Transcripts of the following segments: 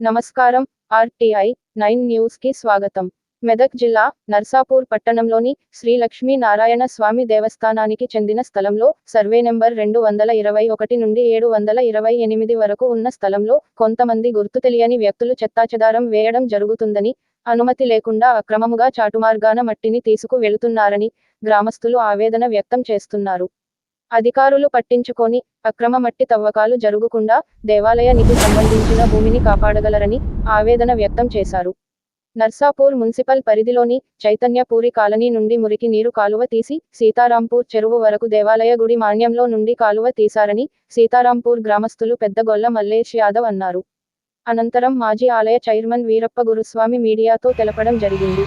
నమస్కారం RTI nine న్యూస్కి స్వాగతం. మెదక్ జిల్లా నర్సాపూర్ పట్టణంలోని శ్రీ లక్ష్మీ నారాయణ స్వామి దేవస్థానానికి చెందిన స్థలంలో సర్వే నెంబర్ రెండు వందల ఇరవై ఒకటి నుండి ఏడు వందల ఇరవై ఎనిమిది వరకు ఉన్న స్థలంలో కొంతమంది గుర్తు తెలియని వ్యక్తులు చెత్తాచెదారం వేయడం జరుగుతుందని అనుమతి లేకుండా అక్రమముగా చాటుమార్గాన మట్టిని తీసుకు వెళుతున్నారని గ్రామస్తులు ఆవేదన వ్యక్తం చేస్తున్నారు. అధికారులు పట్టించుకొని అక్రమ మట్టి తవ్వకాలు జరుగుకుండా దేవాలయ నిధి సంబంధించిన భూమిని కాపాడగలరని ఆవేదన వ్యక్తం చేశారు. నర్సాపూర్ మున్సిపల్ పరిధిలోని చైతన్యపూరి కాలనీ నుండి మురికి నీరు కాలువ తీసి సీతారాంపూర్ చెరువు వరకు దేవాలయ గుడి మాన్యంలో నుండి కాలువ తీశారని సీతారాంపూర్ గ్రామస్తులు పెద్దగొల్ల మల్లేష్ యాదవ్ అన్నారు. అనంతరం మాజీ ఆలయ చైర్మన్ వీరప్ప గురుస్వామి మీడియాతో తెలపడం జరిగింది.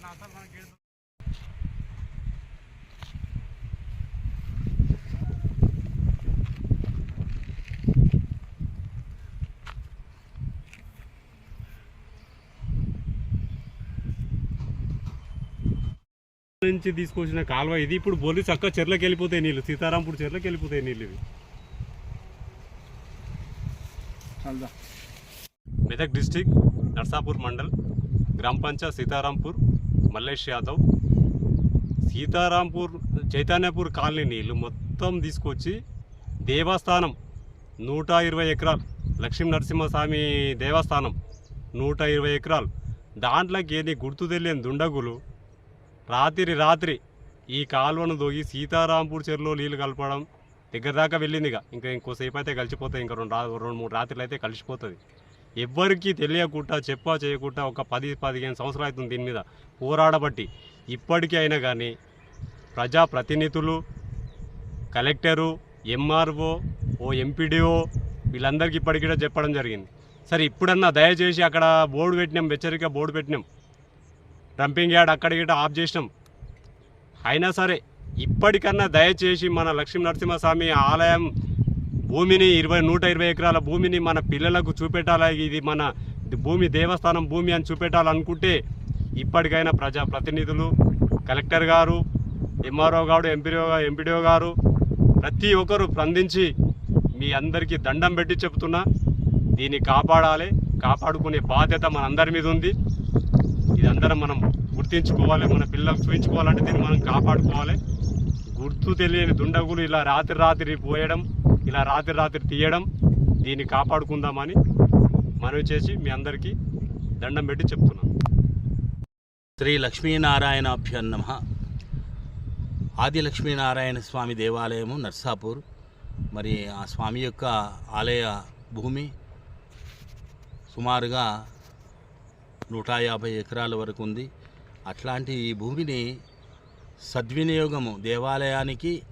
Anahtar bana geri నుంచి తీసుకొచ్చిన కాలువ ఇది. ఇప్పుడు బొల్లి చక్క చెర్లకు వెళ్ళిపోతాయి నీళ్ళు సీతారాంపూర్ చెర్లకు వెళ్ళిపోతాయి నీళ్ళు ఇవి. మెదక్ డిస్టిక్ నర్సాపూర్ మండల్ గ్రామ పంచాయత్ సీతారాంపూర్ మల్లేష్ యాదవ్. సీతారాంపూర్ చైతన్యపూర్ కాలనీ నీళ్ళు మొత్తం తీసుకొచ్చి దేవస్థానం నూట ఇరవై ఎకరాలు. లక్ష్మీ నరసింహస్వామి దేవస్థానం నూట ఇరవై ఎకరాలు. దాంట్లోకి ఏది గుర్తు తెలియని దుండగులు రాత్రి రాత్రి ఈ కాలువను దోగి సీతారాంపూర్ చెరువులో నీళ్ళు కలపడం దగ్గర దాకా వెళ్ళింది ఇక. ఇంకా ఇంకోసేపు అయితే కలిసిపోతాయి. ఇంకా రెండు రెండు మూడు రాత్రులు అయితే కలిసిపోతుంది. ఎవ్వరికీ తెలియకుండా చెప్పా చేయకుండా ఒక పది పదిహేను సంవత్సరాలు అవుతుంది దీని మీద పోరాడబట్టి. ఇప్పటికీ అయినా కానీ ప్రజాప్రతినిధులు కలెక్టరు ఎంఆర్ఓ ఓ ఎంపీడీఓ వీళ్ళందరికీ ఇప్పటికీ కూడా చెప్పడం జరిగింది. సరే ఇప్పుడన్నా దయచేసి అక్కడ బోర్డు పెట్టినాం హెచ్చరిక బోర్డు పెట్టినాం. డంపింగ్ యార్డ్ అక్కడ ఇక్కడ ఆఫ్ చేసినాం. అయినా సరే ఇప్పటికన్నా దయచేసి మన లక్ష్మీ నరసింహస్వామి ఆలయం భూమిని ఇరవై నూట ఇరవై ఎకరాల భూమిని మన పిల్లలకు చూపెట్టాలి? ఇది మన భూమి దేవస్థానం భూమి అని చూపెట్టాలనుకుంటే ఇప్పటికైనా ప్రజా ప్రతినిధులు కలెక్టర్ గారు ఎంఆర్ఓ గారు ఎంపీఓ ఎంపీడీఓ గారు ప్రతి ఒక్కరు స్పందించి మీ అందరికీ దండం పెట్టి చెప్తున్నా దీన్ని కాపాడాలి కాపాడుకునే బాధ్యత మన అందరి మీద ఉంది. ఇది అందరం మనం గుర్తించుకోవాలి మన పిల్లలకు చూపించుకోవాలంటే దీన్ని మనం కాపాడుకోవాలి. గుర్తు తెలియని దుండగులు ఇలా రాత్రి రాత్రి పోయడం ఇలా రాత్రి రాత్రి తీయడం దీన్ని కాపాడుకుందామని మనవి చేసి మీ అందరికీ దండం పెట్టి చెప్తున్నాను. శ్రీ లక్ష్మీనారాయణాభ్యం నమ. ఆది లక్ష్మీనారాయణ స్వామి దేవాలయము నర్సాపూర్. మరి ఆ స్వామి యొక్క ఆలయ భూమి సుమారుగా నూట యాభై ఎకరాల వరకు ఉంది. అట్లాంటి ఈ భూమిని సద్వినియోగము దేవాలయానికి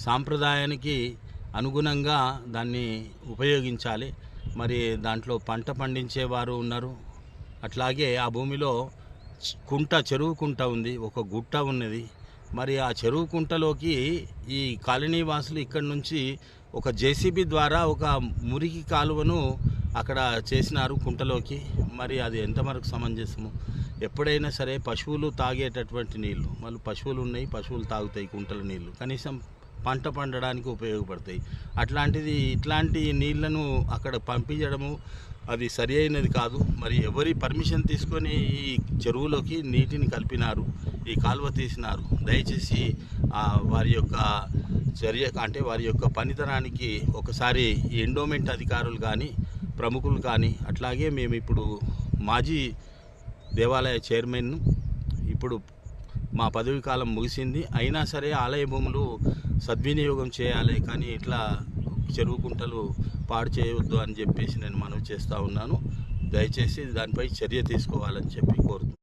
సాంప్రదాయానికి అనుగుణంగా దాన్ని ఉపయోగించాలి. మరి దాంట్లో పంట పండించేవారు ఉన్నారు. అట్లాగే ఆ భూమిలో కుంట చెరువు కుంట ఉంది. ఒక గుట్ట ఉన్నది. మరి ఆ చెరువు కుంటలోకి ఈ కాలనీ వాసులు ఇక్కడి నుంచి ఒక జేసీబీ ద్వారా ఒక మురికి కాలువను అక్కడ చేసినారు కుంటలోకి. మరి అది ఎంతవరకు సమంజసము? ఎప్పుడైనా సరే పశువులు తాగేటటువంటి నీళ్ళు మళ్ళీ పశువులు ఉన్నాయి పశువులు తాగుతాయి కుంటల నీళ్ళు. కనీసం పంట పండడానికి ఉపయోగపడతాయి. అట్లాంటిది ఇట్లాంటి నీళ్ళను అక్కడ పంపించడము అది సరి అయినది కాదు. మరి ఎవరి పర్మిషన్ తీసుకొని ఈ చెరువులోకి నీటిని కలిపినారు ఈ కాలువ తీసినారు దయచేసి వారి యొక్క చర్య అంటే వారి యొక్క పనితనానికి ఒకసారి ఎండోమెంట్ అధికారులు కానీ ప్రముఖులు కానీ అట్లాగే మేము ఇప్పుడు మాజీ దేవాలయ చైర్మన్ ఇప్పుడు మా పదవి కాలం ముగిసింది. అయినా సరే ఆలయ భూములు సద్వినియోగం చేయాలి కానీ ఇట్లా చెరువు కుంటలు పాడు చేయవద్దు అని చెప్పేసి నేను మనవి చేస్తూ ఉన్నాను. దయచేసి దానిపై చర్య తీసుకోవాలని చెప్పి కోరుతున్నాను